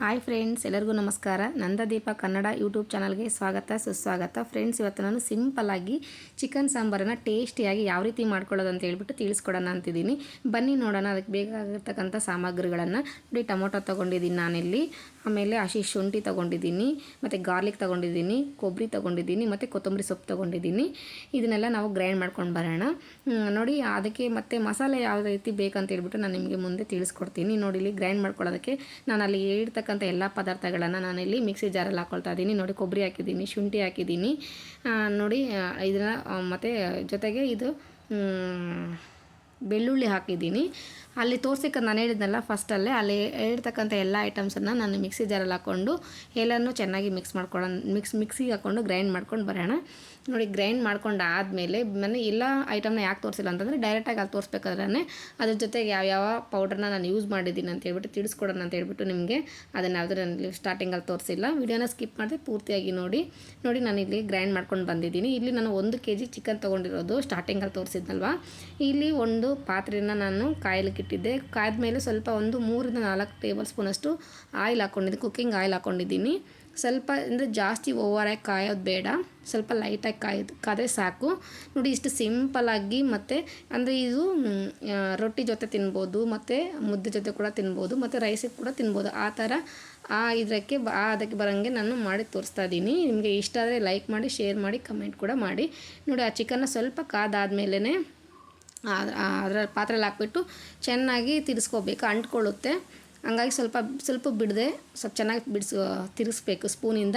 Hi friends, ಎಲ್ಲರಿಗೂ ನಮಸ್ಕಾರ. ನಂದದೀಪ Kannada YouTube ಚಾನಲ್ಗೆ ಸ್ವಾಗತ, ಸುಸ್ವಾಗತ. ಫ್ರೆಂಡ್ಸ್, ಇವತ್ತು ನಾನು ಸಿಂಪಲ್ಲಾಗಿ ಚಿಕನ್ ಸಾಂಬಾರನ್ನು ಟೇಸ್ಟಿಯಾಗಿ ಯಾವ ರೀತಿ ಮಾಡ್ಕೊಳ್ಳೋದು ಅಂತ ಹೇಳ್ಬಿಟ್ಟು ತಿಳಿಸ್ಕೊಡೋಣ ಅಂತಿದ್ದೀನಿ. ಬನ್ನಿ ನೋಡೋಣ, ಅದಕ್ಕೆ ಬೇಕಾಗಿರ್ತಕ್ಕಂಥ ಸಾಮಗ್ರಿಗಳನ್ನು. ನೋಡಿ, ಟೊಮೊಟೊ ತೊಗೊಂಡಿದ್ದೀನಿ ನಾನಿಲ್ಲಿ. ಆಮೇಲೆ ಹಸಿ ಶುಂಠಿ ತೊಗೊಂಡಿದ್ದೀನಿ, ಮತ್ತು ಗಾರ್ಲಿಕ್ ತೊಗೊಂಡಿದ್ದೀನಿ, ಕೊಬ್ಬರಿ ತೊಗೊಂಡಿದ್ದೀನಿ, ಮತ್ತು ಕೊತ್ತಂಬರಿ ಸೊಪ್ಪು ತೊಗೊಂಡಿದ್ದೀನಿ. ಇದನ್ನೆಲ್ಲ ನಾವು ಗ್ರೈಂಡ್ ಮಾಡ್ಕೊಂಡು ಬರೋಣ. ನೋಡಿ, ಅದಕ್ಕೆ ಮತ್ತು ಮಸಾಲೆ ಯಾವ ರೀತಿ ಬೇಕಂತ ಹೇಳ್ಬಿಟ್ಟು ನಾನು ನಿಮಗೆ ಮುಂದೆ ತಿಳಿಸ್ಕೊಡ್ತೀನಿ. ನೋಡಿ, ಇಲ್ಲಿ ಗ್ರೈಂಡ್ ಮಾಡ್ಕೊಳ್ಳೋದಕ್ಕೆ ನಾನು ಅಲ್ಲಿ ಹೇಳ್ತಕ್ಕಂಥ ಎಲ್ಲ ಪದಾರ್ಥಗಳನ್ನು ನಾನಿಲ್ಲಿ ಮಿಕ್ಸಿ ಜಾರಲ್ಲಿ ಹಾಕ್ಕೊಳ್ತಾ ಇದ್ದೀನಿ. ನೋಡಿ, ಕೊಬ್ಬರಿ ಹಾಕಿದ್ದೀನಿ, ಶುಂಠಿ ಹಾಕಿದ್ದೀನಿ. ನೋಡಿ ಇದನ್ನು ಮತ್ತು ಜೊತೆಗೆ ಇದು ಬೆಳ್ಳುಳ್ಳಿ ಹಾಕಿದ್ದೀನಿ. ಅಲ್ಲಿ ತೋರ್ಸಿಕ ನಾನು ಹೇಳಿದ್ನಲ್ಲ ಫಸ್ಟಲ್ಲೇ ಅಲ್ಲಿ ಹೇಳ್ತಕ್ಕಂಥ ಎಲ್ಲ ಐಟಮ್ಸನ್ನು ನಾನು ಮಿಕ್ಸಿ ಜಾರಲ್ಲಿ ಹಾಕ್ಕೊಂಡು ಎಲ್ಲನೂ ಚೆನ್ನಾಗಿ ಮಿಕ್ಸ್ ಮಾಡ್ಕೊಳ್ಳೋಣ ಮಿಕ್ಸ್ ಮಿಕ್ಸಿಗೆ ಹಾಕ್ಕೊಂಡು ಗ್ರೈಂಡ್ ಮಾಡ್ಕೊಂಡು ಬರೋಣ. ನೋಡಿ ಗ್ರೈಂಡ್ ಮಾಡ್ಕೊಂಡು ಆದಮೇಲೆ, ಮನೆ ಎಲ್ಲ ಐಟಮ್ನ ಯಾಕೆ ತೋರಿಸಿಲ್ಲ ಅಂತಂದರೆ ಡೈರೆಕ್ಟಾಗಿ ಅಲ್ಲಿ ತೋರಿಸ್ಬೇಕಾದ್ರೆ ಅದ್ರ ಜೊತೆಗೆ ಯಾವ್ಯಾವ ಪೌಡರ್ನ ನಾನು ಯೂಸ್ ಮಾಡಿದ್ದೀನಿ ಅಂತ ಹೇಳ್ಬಿಟ್ಟು ತಿಳಿಸ್ಕೊಡೋಣ ಅಂತ ಹೇಳ್ಬಿಟ್ಟು ನಿಮಗೆ ಅದನ್ನು ಯಾವುದೂ ನಾನು ಸ್ಟಾರ್ಟಿಂಗಲ್ಲಿ ತೋರಿಸಿಲ್ಲ. ವಿಡಿಯೋನ ಸ್ಕಿಪ್ ಮಾಡಿದೆ ಪೂರ್ತಿಯಾಗಿ ನೋಡಿ. ನೋಡಿ ನಾನು ಇಲ್ಲಿ ಗ್ರೈಂಡ್ ಮಾಡ್ಕೊಂಡು ಬಂದಿದ್ದೀನಿ. ಇಲ್ಲಿ ನಾನು ಒಂದು ಕೆ ಜಿ ಚಿಕನ್ ತೊಗೊಂಡಿರೋದು ಸ್ಟಾರ್ಟಿಂಗಲ್ಲಿ ತೋರಿಸಿದ್ನಲ್ವಾ. ಇಲ್ಲಿ ಒಂದು ಪಾತ್ರೆನ ನಾನು ಕಾಯಲಿಕ್ಕಿಟ್ಟಿದ್ದೆ ಕಾಯ್ದ ಮೇಲೆ ಸ್ವಲ್ಪ ಒಂದು ಮೂರಿಂದ ನಾಲ್ಕು ಟೇಬಲ್ ಸ್ಪೂನಷ್ಟು ಆಯಿಲ್ ಹಾಕ್ಕೊಂಡಿದ್ದೆ ಕುಕ್ಕಿಂಗ್ ಆಯಿಲ್ ಹಾಕ್ಕೊಂಡಿದ್ದೀನಿ ಸ್ವಲ್ಪ ಅಂದರೆ ಜಾಸ್ತಿ ಓವರಾಗಿ ಕಾಯೋದು ಬೇಡ. ಸ್ವಲ್ಪ ಲೈಟಾಗಿ ಕಾಯೋದು ಕಾದರೆ ಸಾಕು. ನೋಡಿ ಇಷ್ಟು ಸಿಂಪಲಾಗಿ ಮತ್ತು ಅಂದರೆ ಇದು ರೊಟ್ಟಿ ಜೊತೆ ತಿನ್ಬೋದು, ಮತ್ತು ಮುದ್ದೆ ಜೊತೆ ಕೂಡ ತಿನ್ಬೋದು, ಮತ್ತು ರೈಸಿಗೆ ಕೂಡ ತಿನ್ಬೋದು. ಆ ಥರ ಆ ಇದಕ್ಕೆ ಆ ಅದಕ್ಕೆ ಬರೋಂಗೆ ನಾನು ಮಾಡಿ ತೋರಿಸ್ತಾ ಇದ್ದೀನಿ. ನಿಮಗೆ ಇಷ್ಟ ಆದರೆ ಲೈಕ್ ಮಾಡಿ ಶೇರ್ ಮಾಡಿ ಕಮೆಂಟ್ ಕೂಡ ಮಾಡಿ. ನೋಡಿ ಆ ಚಿಕನ್ನ ಸ್ವಲ್ಪ ಕಾದಾದ್ಮೇಲೆ ಅದರ ಪಾತ್ರೆಯಲ್ಲಿ ಹಾಕ್ಬಿಟ್ಟು ಚೆನ್ನಾಗಿ ತಿರ್ಸ್ಕೋಬೇಕು, ಅಂಟ್ಕೊಳ್ಳುತ್ತೆ. ಹಂಗಾಗಿ ಸ್ವಲ್ಪ ಸ್ವಲ್ಪ ಬಿಡದೆ, ಸ್ವಲ್ಪ ಚೆನ್ನಾಗಿ ಬಿಡಿಸ್ ತಿರ್ಸ್ಬೇಕು ಸ್ಪೂನಿಂದ.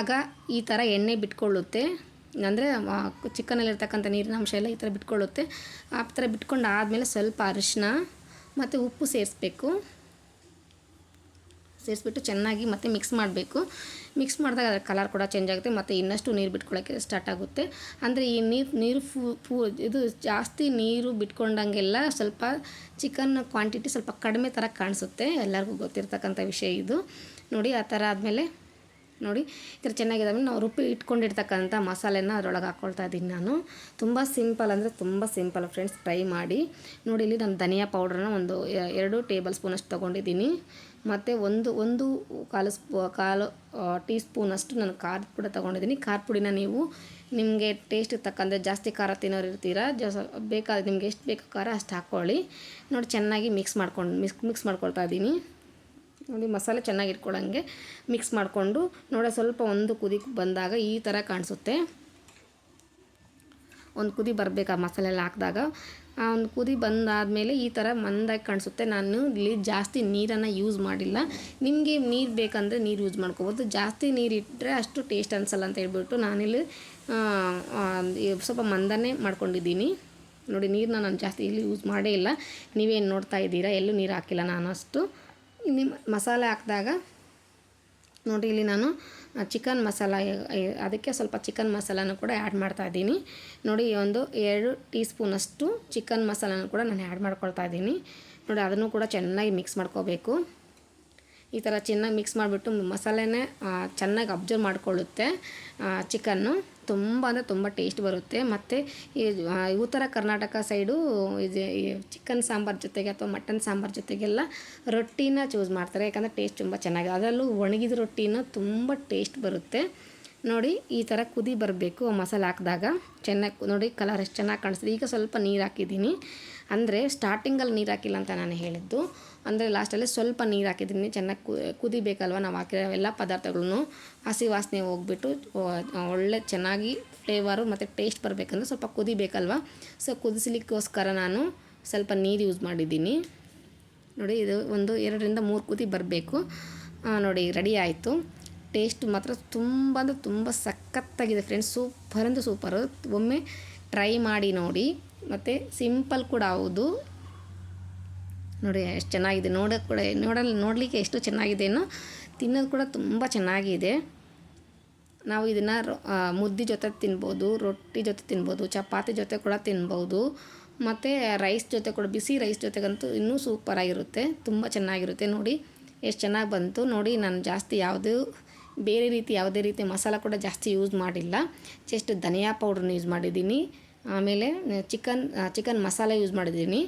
ಆಗ ಈ ಥರ ಎಣ್ಣೆ ಬಿಟ್ಕೊಳ್ಳುತ್ತೆ. ಅಂದರೆ ಚಿಕನಲ್ಲಿರ್ತಕ್ಕಂಥ ನೀರಿನ ಅಂಶ ಎಲ್ಲ ಈ ಥರ ಬಿಟ್ಕೊಳ್ಳುತ್ತೆ. ಆ ಥರ ಬಿಟ್ಕೊಂಡು ಆದಮೇಲೆ ಸ್ವಲ್ಪ ಅರಿಶಿನ ಮತ್ತು ಉಪ್ಪು ಸೇರಿಸ್ಬೇಕು. ಸೇರಿಸ್ಬಿಟ್ಟು ಚೆನ್ನಾಗಿ ಮತ್ತೆ ಮಿಕ್ಸ್ ಮಾಡಬೇಕು. ಮಿಕ್ಸ್ ಮಾಡಿದಾಗ ಅದರ ಕಲರ್ ಕೂಡ ಚೇಂಜ್ ಆಗುತ್ತೆ ಮತ್ತು ಇನ್ನಷ್ಟು ನೀರು ಬಿಟ್ಕೊಳ್ಳೋಕ್ಕೆ ಸ್ಟಾರ್ಟ್ ಆಗುತ್ತೆ. ಅಂದರೆ ಈ ನೀರು ನೀರು ಫೂ ಫೂ, ಇದು ಜಾಸ್ತಿ ನೀರು ಬಿಟ್ಕೊಂಡಂಗೆಲ್ಲ ಸ್ವಲ್ಪ ಚಿಕನ್ ಕ್ವಾಂಟಿಟಿ ಸ್ವಲ್ಪ ಕಡಿಮೆ ಥರ ಕಾಣಿಸುತ್ತೆ. ಎಲ್ಲರಿಗೂ ಗೊತ್ತಿರ್ತಕ್ಕಂಥ ವಿಷಯ ಇದು. ನೋಡಿ, ಆ ಥರ ಆದಮೇಲೆ ನೋಡಿ, ಈ ಥರ ಚೆನ್ನಾಗಿದೆ ನಾವು ರುಬ್ಬಿ ಇಟ್ಕೊಂಡಿರ್ತಕ್ಕಂಥ ಮಸಾಲೆನ ಅದರೊಳಗೆ ಹಾಕ್ಕೊಳ್ತಾ ಇದ್ದೀನಿ ನಾನು. ತುಂಬ ಸಿಂಪಲ್ ಅಂದರೆ ತುಂಬ ಸಿಂಪಲ್ ಫ್ರೆಂಡ್ಸ್ ಟ್ರೈ ಮಾಡಿ. ನೋಡಿ, ಇಲ್ಲಿ ನಾನು ಧನಿಯಾ ಪೌಡ್ರನ್ನ ಒಂದು ಎರಡು ಟೇಬಲ್ ಸ್ಪೂನಷ್ಟು ತೊಗೊಂಡಿದ್ದೀನಿ. ಮತ್ತು ಒಂದು ಒಂದು ಕಾಲು ಸ್ಪೂ, ಕಾಲು ಟೀ ಸ್ಪೂನಷ್ಟು ನಾನು ಖಾರದ ಪುಡಿ ತೊಗೊಂಡಿದ್ದೀನಿ. ಖಾರದ ಪುಡಿನ ನೀವು ನಿಮಗೆ ಟೇಸ್ಟ್ ತಕ್ಕಂತೆ ಜಾಸ್ತಿ ಖಾರ ತಿನ್ನೋರು ಇರ್ತೀರಾ? ಜಾಸ್ ಬೇಕಾದ ನಿಮ್ಗೆ ಎಷ್ಟು ಬೇಕು ಖಾರ ಅಷ್ಟು ಹಾಕ್ಕೊಳ್ಳಿ. ನೋಡಿ, ಚೆನ್ನಾಗಿ ಮಿಕ್ಸ್ ಮಾಡ್ಕೊಂಡು ಮಿಕ್ಸ್ ಮಿಕ್ಸ್ ಮಾಡ್ಕೊಳ್ತಾ ಇದ್ದೀನಿ. ನೋಡಿ, ಮಸಾಲೆ ಚೆನ್ನಾಗಿ ಇಟ್ಕೊಳ್ಳೋಂಗೆ ಮಿಕ್ಸ್ ಮಾಡಿಕೊಂಡು, ನೋಡಿ, ಸ್ವಲ್ಪ ಒಂದು ಕುದಿ ಬಂದಾಗ ಈ ಥರ ಕಾಣಿಸುತ್ತೆ. ಒಂದು ಕುದಿ ಬರಬೇಕು ಆ ಮಸಾಲೆ ಎಲ್ಲ ಹಾಕಿದಾಗ. ಒಂದು ಕುದಿ ಬಂದಾದಮೇಲೆ ಈ ಥರ ಮಂದಾಗಿ ಕಾಣಿಸುತ್ತೆ. ನಾನು ಇಲ್ಲಿ ಜಾಸ್ತಿ ನೀರನ್ನು ಯೂಸ್ ಮಾಡಿಲ್ಲ. ನಿಮಗೆ ನೀರು ಬೇಕಂದರೆ ನೀರು ಯೂಸ್ ಮಾಡ್ಕೋಬೋದು. ಜಾಸ್ತಿ ನೀರು ಇಟ್ಟರೆ ಅಷ್ಟು ಟೇಸ್ಟ್ ಅನಿಸಲ್ಲ ಅಂತ ಹೇಳ್ಬಿಟ್ಟು ನಾನಿಲ್ಲಿ ಸ್ವಲ್ಪ ಮಂದನೇ ಮಾಡ್ಕೊಂಡಿದ್ದೀನಿ. ನೋಡಿ ನೀರನ್ನ ನಾನು ಜಾಸ್ತಿ ಇಲ್ಲಿ ಯೂಸ್ ಮಾಡೇ ಇಲ್ಲ. ನೀವೇನು ನೋಡ್ತಾ ಇದ್ದೀರಾ? ಎಲ್ಲೂ ನೀರು ಹಾಕಿಲ್ಲ ನಾನು ಅಷ್ಟು. ಇಲ್ಲಿ ಮಸಾಲೆ ಹಾಕಿದಾಗ, ನೋಡಿ, ಇಲ್ಲಿ ನಾನು ಚಿಕನ್ ಮಸಾಲ ಅದಕ್ಕೆ ಸ್ವಲ್ಪ ಚಿಕನ್ ಮಸಾಲಾನು ಕೂಡ ಆ್ಯಡ್ ಮಾಡ್ತಾ ಇದ್ದೀನಿ. ನೋಡಿ ಒಂದು ಎರಡು ಟೀ ಸ್ಪೂನಷ್ಟು ಚಿಕನ್ ಮಸಾಲಾನು ಕೂಡ ನಾನು ಆ್ಯಡ್ ಮಾಡ್ಕೊಳ್ತಾ ಇದ್ದೀನಿ. ನೋಡಿ, ಅದನ್ನು ಕೂಡ ಚೆನ್ನಾಗಿ ಮಿಕ್ಸ್ ಮಾಡ್ಕೋಬೇಕು. ಈ ಥರ ಚೆನ್ನಾಗಿ ಮಿಕ್ಸ್ ಮಾಡಿಬಿಟ್ಟು ಮಸಾಲೆನೇ ಚೆನ್ನಾಗಿ ಅಬ್ಸರ್ವ್ ಮಾಡಿಕೊಳ್ಳುತ್ತೆ ಚಿಕನ್ನು ತುಂಬ ಅಂದರೆ ತುಂಬ ಟೇಸ್ಟ್ ಬರುತ್ತೆ. ಮತ್ತು ಈ ಉತ್ತರ ಕರ್ನಾಟಕ ಸೈಡು ಇದು ಚಿಕನ್ ಸಾಂಬಾರ್ ಜೊತೆಗೆ ಅಥವಾ ಮಟನ್ ಸಾಂಬಾರ್ ಜೊತೆಗೆಲ್ಲ ರೊಟ್ಟಿನ ಚೂಸ್ ಮಾಡ್ತಾರೆ. ಯಾಕಂದರೆ ಟೇಸ್ಟ್ ತುಂಬ ಚೆನ್ನಾಗಿ ಅದರಲ್ಲೂ ಒಣಗಿದ ರೊಟ್ಟಿನ ತುಂಬ ಟೇಸ್ಟ್ ಬರುತ್ತೆ. ನೋಡಿ, ಈ ಥರ ಕುದಿ ಬರಬೇಕು ಮಸಾಲೆ ಹಾಕಿದಾಗ. ಚೆನ್ನಾಗಿ, ನೋಡಿ ಕಲರ್ ಎಷ್ಟು ಚೆನ್ನಾಗಿ ಕಾಣಿಸ್ತದೆ. ಈಗ ಸ್ವಲ್ಪ ನೀರು ಹಾಕಿದ್ದೀನಿ. ಅಂದರೆ ಸ್ಟಾರ್ಟಿಂಗಲ್ಲಿ ನೀರು ಹಾಕಿಲ್ಲ ಅಂತ ನಾನು ಹೇಳಿದ್ದು. ಅಂದರೆ ಲಾಸ್ಟಲ್ಲಿ ಸ್ವಲ್ಪ ನೀರು ಹಾಕಿದ್ದೀನಿ. ಚೆನ್ನಾಗಿ ಕುದಿಬೇಕಲ್ವ ನಾವು ಹಾಕಿರೋ ಎಲ್ಲ ಪದಾರ್ಥಗಳನ್ನು ಹಸಿ ವಾಸನೆ ಹೋಗ್ಬಿಟ್ಟು ಒಳ್ಳೆ ಚೆನ್ನಾಗಿ ಫ್ಲೇವರು ಮತ್ತು ಟೇಸ್ಟ್ ಬರಬೇಕಂದ್ರೆ ಸ್ವಲ್ಪ ಕುದಿಬೇಕಲ್ವ? ಸೊ ಕುದಿಸ್ಲಿಕ್ಕೋಸ್ಕರ ನಾನು ಸ್ವಲ್ಪ ನೀರು ಯೂಸ್ ಮಾಡಿದ್ದೀನಿ. ನೋಡಿ, ಇದು ಒಂದು ಎರಡರಿಂದ ಮೂರು ಕುದಿ ಬರಬೇಕು. ನೋಡಿ ರೆಡಿ ಆಯಿತು. ಟೇಸ್ಟ್ ಮಾತ್ರ ತುಂಬ ಅಂದರೆ ತುಂಬ ಸಖತ್ತಾಗಿದೆ ಫ್ರೆಂಡ್ಸ್ ಸೂಪರ್ ಅಂದರೆ ಸೂಪರು. ಒಮ್ಮೆ ಟ್ರೈ ಮಾಡಿ ನೋಡಿ. ಮತ್ತು ಸಿಂಪಲ್ ಕೂಡ ಹೌದು. ನೋಡಿ, ಎಷ್ಟು ಚೆನ್ನಾಗಿದೆ. ನೋಡೋಕೆ ಕೂಡ, ನೋಡಲು, ನೋಡಲಿಕ್ಕೆ ಎಷ್ಟು ಚೆನ್ನಾಗಿದೆಯೋ ತಿನ್ನೋದು ಕೂಡ ತುಂಬ ಚೆನ್ನಾಗಿದೆ. ನಾವು ಇದನ್ನು ಮುದ್ದೆ ಜೊತೆ ತಿನ್ಬೋದು, ರೊಟ್ಟಿ ಜೊತೆ ತಿನ್ಬೋದು, ಚಪಾತಿ ಜೊತೆ ಕೂಡ ತಿನ್ಬೋದು. ಮತ್ತು ರೈಸ್ ಜೊತೆ ಕೂಡ, ಬಿಸಿ ರೈಸ್ ಜೊತೆಗಂತೂ ಇನ್ನೂ ಸೂಪರಾಗಿರುತ್ತೆ ತುಂಬ ಚೆನ್ನಾಗಿರುತ್ತೆ. ನೋಡಿ, ಎಷ್ಟು ಚೆನ್ನಾಗಿ ಬಂತು. ನೋಡಿ, ನಾನು ಜಾಸ್ತಿ ಯಾವುದು, ಬೇರೆ ರೀತಿ, ಯಾವುದೇ ರೀತಿ ಮಸಾಲ ಕೂಡ ಜಾಸ್ತಿ ಯೂಸ್ ಮಾಡಿಲ್ಲ. ಜಸ್ಟ್ ಧನಿಯಾ ಪೌಡ್ರನ್ನ ಯೂಸ್ ಮಾಡಿದ್ದೀನಿ. ಆಮೇಲೆ ಚಿಕನ್ ಚಿಕನ್ ಮಸಾಲೆ ಯೂಸ್ ಮಾಡಿದ್ದೀನಿ.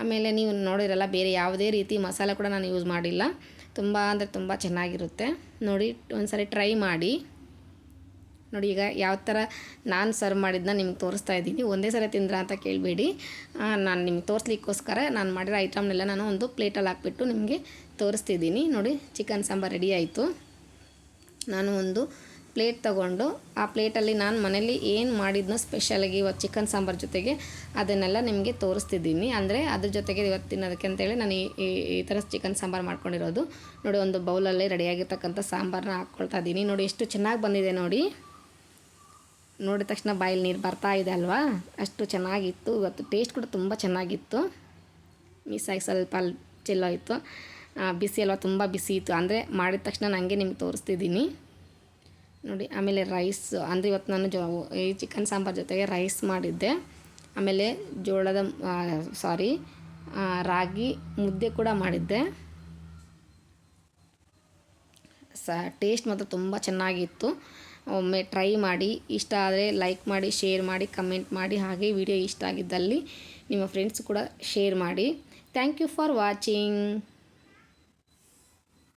ಆಮೇಲೆ ನೀವು ನೋಡಿರಲ್ಲ, ಬೇರೆ ಯಾವುದೇ ರೀತಿ ಮಸಾಲೆ ಕೂಡ ನಾನು ಯೂಸ್ ಮಾಡಿಲ್ಲ. ತುಂಬ ಅಂದರೆ ತುಂಬ ಚೆನ್ನಾಗಿರುತ್ತೆ. ನೋಡಿ ಒಂದು ಸರಿ ಟ್ರೈ ಮಾಡಿ. ನೋಡಿ, ಈಗ ಯಾವ ಥರ ನಾನು ಸರ್ವ್ ಮಾಡಿದ್ದನ್ನ ನಿಮ್ಗೆ ತೋರಿಸ್ತಾ ಇದ್ದೀನಿ. ಒಂದೇ ಸರಿ ತಿಂದ್ರ ಅಂತ ಕೇಳಬೇಡಿ. ನಾನು ನಿಮ್ಗೆ ತೋರಿಸ್ಲಿಕ್ಕೋಸ್ಕರ ನಾನು ಮಾಡಿರೋ ಐಟಮ್ನೆಲ್ಲ ನಾನು ಒಂದು ಪ್ಲೇಟಲ್ಲಿ ಹಾಕ್ಬಿಟ್ಟು ನಿಮಗೆ ತೋರಿಸ್ತಿದ್ದೀನಿ. ನೋಡಿ, ಚಿಕನ್ ಸಾಂಬಾರು ರೆಡಿ ಆಯಿತು. ನಾನು ಒಂದು ಪ್ಲೇಟ್ ತಗೊಂಡು ಆ ಪ್ಲೇಟಲ್ಲಿ ನಾನು ಮನೇಲಿ ಏನು ಮಾಡಿದ್ನೋ ಸ್ಪೆಷಲಾಗಿ ಇವತ್ತು ಚಿಕನ್ ಸಾಂಬಾರು ಜೊತೆಗೆ ಅದನ್ನೆಲ್ಲ ನಿಮಗೆ ತೋರಿಸ್ತಿದ್ದೀನಿ. ಅಂದರೆ ಅದ್ರ ಜೊತೆಗೆ ಇವತ್ತು ತಿನ್ನೋದಕ್ಕೆ ಅಂತೇಳಿ ನಾನು ಈ, ಈ- ಥರ ಚಿಕನ್ ಸಾಂಬಾರು ಮಾಡ್ಕೊಂಡಿರೋದು. ನೋಡಿ ಒಂದು ಬೌಲಲ್ಲೇ ರೆಡಿಯಾಗಿರ್ತಕ್ಕಂಥ ಸಾಂಬಾರನ್ನ ಹಾಕ್ಕೊಳ್ತಾ ಇದ್ದೀನಿ ನೋಡಿ ಎಷ್ಟು ಚೆನ್ನಾಗಿ ಬಂದಿದೆ ನೋಡಿ. ನೋಡಿದ ತಕ್ಷಣ ಬಾಯಲ್ಲಿ ನೀರು ಬರ್ತಾ ಇದೆ ಅಲ್ವಾ? ಅಷ್ಟು ಚೆನ್ನಾಗಿತ್ತು. ಇವತ್ತು ಟೇಸ್ಟ್ ಕೂಡ ತುಂಬ ಚೆನ್ನಾಗಿತ್ತು. ಮಿಸ್ ಆಗಿ ಸ್ವಲ್ಪ ಚೆಲ್ಲೋಯಿತು ಬಿಸಿ ಅಲ್ವಾ? ತುಂಬ ಬಿಸಿ ಇತ್ತು. ಅಂದರೆ ಮಾಡಿದ ತಕ್ಷಣ ನನಗೆ ನಿಮ್ಗೆ ತೋರಿಸ್ತಿದ್ದೀನಿ. ನೋಡಿ, ಆಮೇಲೆ ರೈಸ್ ಅಂದರೆ ಇವತ್ತು ನಾನು ಜೋ, ಈ ಚಿಕನ್ ಸಾಂಬಾರ್ ಜೊತೆಗೆ ರೈಸ್ ಮಾಡಿದ್ದೆ. ಆಮೇಲೆ ಜೋಳದ ಸಾರಿ ರಾಗಿ ಮುದ್ದೆ ಕೂಡ ಮಾಡಿದ್ದೆ. ಸ ಟೇಸ್ಟ್ ಮಾತ್ರ ತುಂಬ ಚೆನ್ನಾಗಿತ್ತು. ಒಮ್ಮೆ ಟ್ರೈ ಮಾಡಿ, ಇಷ್ಟ ಆದರೆ ಲೈಕ್ ಮಾಡಿ ಶೇರ್ ಮಾಡಿ ಕಮೆಂಟ್ ಮಾಡಿ, ಹಾಗೆ ವಿಡಿಯೋ ಇಷ್ಟ ಆಗಿದ್ದಲ್ಲಿ ನಿಮ್ಮ ಫ್ರೆಂಡ್ಸ್ ಕೂಡ ಶೇರ್ ಮಾಡಿ. Thank you for watching